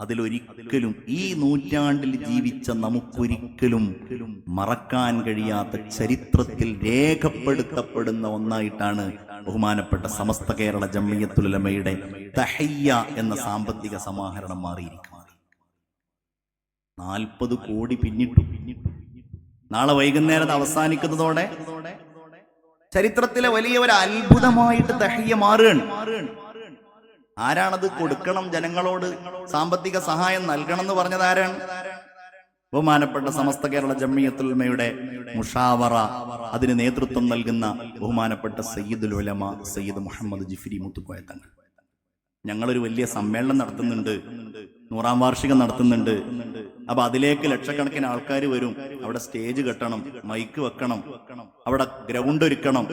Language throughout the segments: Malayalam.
അതിലൊരിക്കലും ഈ നൂറ്റാണ്ടിൽ ജീവിച്ച നമുക്കൊരിക്കലും മറക്കാൻ കഴിയാത്ത ചരിത്രത്തിൽ രേഖപ്പെടുത്തപ്പെടുന്ന ഒന്നായിട്ടാണ് ബഹുമാനപ്പെട്ട സമസ്ത കേരള ജമ്മിയത്തുലമയുടെ തഹയ്യ എന്ന സാമ്പത്തിക സമാഹരണം മാറിയിരിക്കുന്നത്. നാൽപ്പത് കോടി പിന്നിട്ടു. നാളെ വൈകുന്നേരം അവസാനിക്കുന്നതോടെ ചരിത്രത്തിലെ വലിയ ഒരു അത്ഭുതമായിട്ട് തഹയ്യ മാറുകയാണ്. ആരാണത് കൊടുക്കണം ജനങ്ങളോട് സാമ്പത്തിക സഹായം നൽകണം എന്ന് പറഞ്ഞത് ആരാണ് ബഹുമാനപ്പെട്ട സമസ്ത കേരള ജമ്മിയത്തുൽമയുടെ മുഷാവറ അതിന് നേതൃത്വം നൽകുന്ന ബഹുമാനപ്പെട്ട സയ്യിദുൽ ഉലമ സയ്യിദ് മുഹമ്മദ് ജിഫിരി മുത്തുക്കോയ തങ്ങൾ. ഞങ്ങളൊരു വലിയ സമ്മേളനം നടത്തുന്നുണ്ട് നൂറാം വാർഷികം നടത്തുന്നുണ്ട്. അപ്പൊ അതിലേക്ക് ലക്ഷക്കണക്കിന് ആൾക്കാർ വരും. അവിടെ സ്റ്റേജ് കെട്ടണം മൈക്ക് വെക്കണം അവിടെ ഗ്രൗണ്ട് ഒരുക്കണം.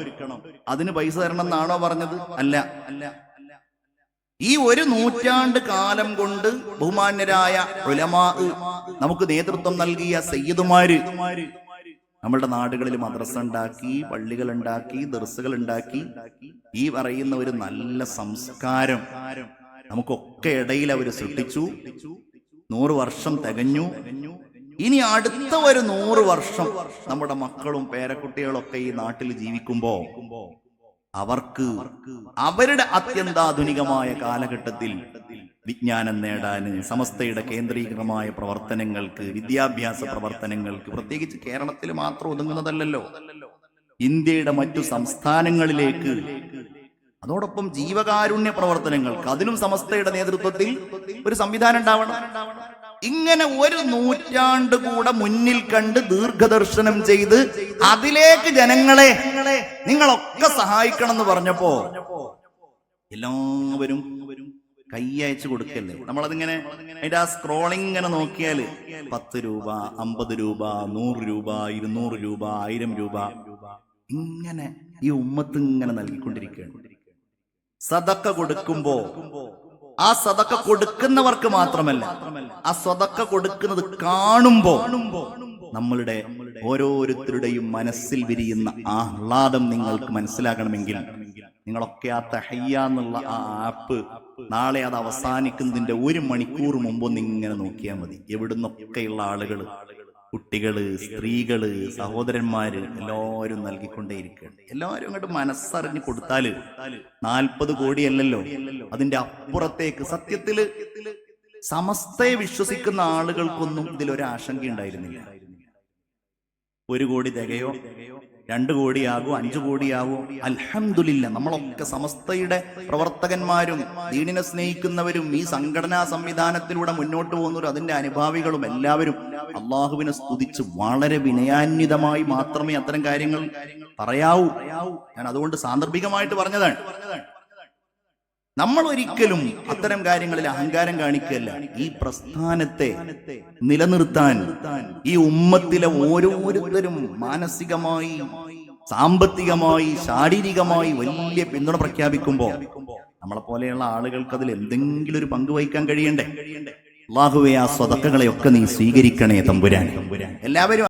അതിന് പൈസ തരണം എന്നാണോ പറഞ്ഞത്? അല്ല അല്ല. ഈ ഒരു നൂറ്റാണ്ട് കാലം കൊണ്ട് ബഹുമാന്യരായ ഉലമാ നമുക്ക് നേതൃത്വം നൽകിയ സയ്യിദുമാര് നമ്മളുടെ നാടുകളിൽ മദ്രസ ഉണ്ടാക്കി പള്ളികൾ ഉണ്ടാക്കി ദർസുകൾ ഉണ്ടാക്കി. ഈ പറയുന്ന ഒരു നല്ല സംസ്കാരം നമുക്കൊക്കെ ഇടയിൽ അവർ സൃഷ്ടിച്ചു. നൂറ് വർഷം തികഞ്ഞു. ഇനി അടുത്ത ഒരു നൂറ് വർഷം നമ്മുടെ മക്കളും പേരക്കുട്ടികളൊക്കെ ഈ നാട്ടിൽ ജീവിക്കുമ്പോ അവർക്ക് അവരുടെ അത്യന്താധുനികമായ കാലഘട്ടത്തിൽ വിജ്ഞാനം നേടാന് സമസ്തയുടെ കേന്ദ്രീകൃതമായ പ്രവർത്തനങ്ങൾക്ക് വിദ്യാഭ്യാസ പ്രവർത്തനങ്ങൾക്ക് പ്രത്യേകിച്ച് കേരളത്തിൽ മാത്രം ഒതുങ്ങുന്നതല്ലല്ലോ. ഇന്ത്യയുടെ മറ്റു സംസ്ഥാനങ്ങളിലേക്ക് അതോടൊപ്പം ജീവകാരുണ്യ പ്രവർത്തനങ്ങൾക്ക് അതിനും സമസ്തയുടെ നേതൃത്വത്തിൽ ഒരു സംവിധാനം ഉണ്ടാവണം. ഇങ്ങനെ ഒരു നൂറ്റാണ്ട് കൂടെ മുന്നിൽ കണ്ട് ദീർഘദർശനം ചെയ്ത് അതിലേക്ക് ജനങ്ങളെ നിങ്ങളൊക്കെ സഹായിക്കണം എന്ന് പറഞ്ഞപ്പോ എല്ലാവരും കൈ അയച്ചു കൊടുക്കല്ലേ? നമ്മളതിങ്ങനെ അതിന്റെ ആ സ്ക്രോളിംഗ് ഇങ്ങനെ നോക്കിയാൽ പത്ത് രൂപ അമ്പത് രൂപ നൂറ് രൂപ ഇരുന്നൂറ് രൂപ ആയിരം രൂപ. ഇങ്ങനെ ഈ ഉമ്മത്ത് ഇങ്ങനെ നൽകിക്കൊണ്ടിരിക്കുകയാണ്. സതക്ക കൊടുക്കുമ്പോ ആ സതക്ക കൊടുക്കുന്നവർക്ക് മാത്രമല്ല ആ സദക്ക കൊടുക്കുന്നത് കാണുമ്പോ നമ്മളുടെ ഓരോരുത്തരുടെയും മനസ്സിൽ വിരിയുന്ന ആഹ്ലാദം നിങ്ങൾക്ക് മനസ്സിലാകണമെങ്കിൽ നിങ്ങളൊക്കെ ആ തഹയ്യ എന്നുള്ള ആ ആപ്പ് നാളെ അത് അവസാനിക്കുന്നതിന്റെ ഒരു മണിക്കൂർ മുമ്പ് ഇങ്ങനെ നോക്കിയാൽ മതി. എവിടുന്നൊക്കെയുള്ള ആളുകൾ കുട്ടികൾ സ്ത്രീകൾ സഹോദരന്മാര് എല്ലാവരും നൽകിക്കൊണ്ടേയിരിക്കുകയാണ്. എല്ലാവരും അങ്ങോട്ട് മനസ്സറിഞ്ഞ് കൊടുത്താൽ നാൽപ്പത് കോടിയല്ലല്ലോ. അതിന്റെ അപ്പുറത്തേക്ക് സത്യത്തിൽ സമസ്തയെ വിശ്വസിക്കുന്ന ആളുകൾക്കൊന്നും ഇതിലൊരു ആശങ്ക ഉണ്ടായിരുന്നില്ല ഒരു കോടി തികയോ? രണ്ടു കോടിയാകും അഞ്ചു കോടിയാകും. അൽഹംദുലില്ല നമ്മളൊക്കെ സമസ്തയുടെ പ്രവർത്തകന്മാരും ദീനിനെ സ്നേഹിക്കുന്നവരും ഈ സംഘടനാ സംവിധാനത്തിലൂടെ മുന്നോട്ട് പോകുന്നവരും അതിന്റെ അനുഭാവികളും എല്ലാവരും അള്ളാഹുവിനെ സ്തുതിച്ച് വളരെ വിനയാന്വിതമായി മാത്രമേ അത്തരം കാര്യങ്ങൾ പറയാവൂ. ഞാൻ അതുകൊണ്ട് സാന്ദർഭികമായിട്ട് പറഞ്ഞതാണ്. നമ്മൾ ഒരിക്കലും അത്തരം കാര്യങ്ങളിൽ അഹങ്കാരം കാണിക്കല്ല ഈ പ്രസ്ഥാനത്തെ നിലനിർത്താൻ ഈ ഉമ്മത്തിലെ ഓരോരുത്തരും മാനസികമായി സാമ്പത്തികമായി ശാരീരികമായി വലിയ പിന്തുണ പ്രഖ്യാപിക്കുമ്പോൾ നമ്മളെ പോലെയുള്ള ആളുകൾക്ക് അതിൽ എന്തെങ്കിലും ഒരു പങ്ക് വഹിക്കാൻ കഴിയണ്ടേ? അള്ളാഹുവെ ആ സ്വതക്കകളെയൊക്കെ നീ സ്വീകരിക്കണേ തമ്പുരാൻ എല്ലാവരും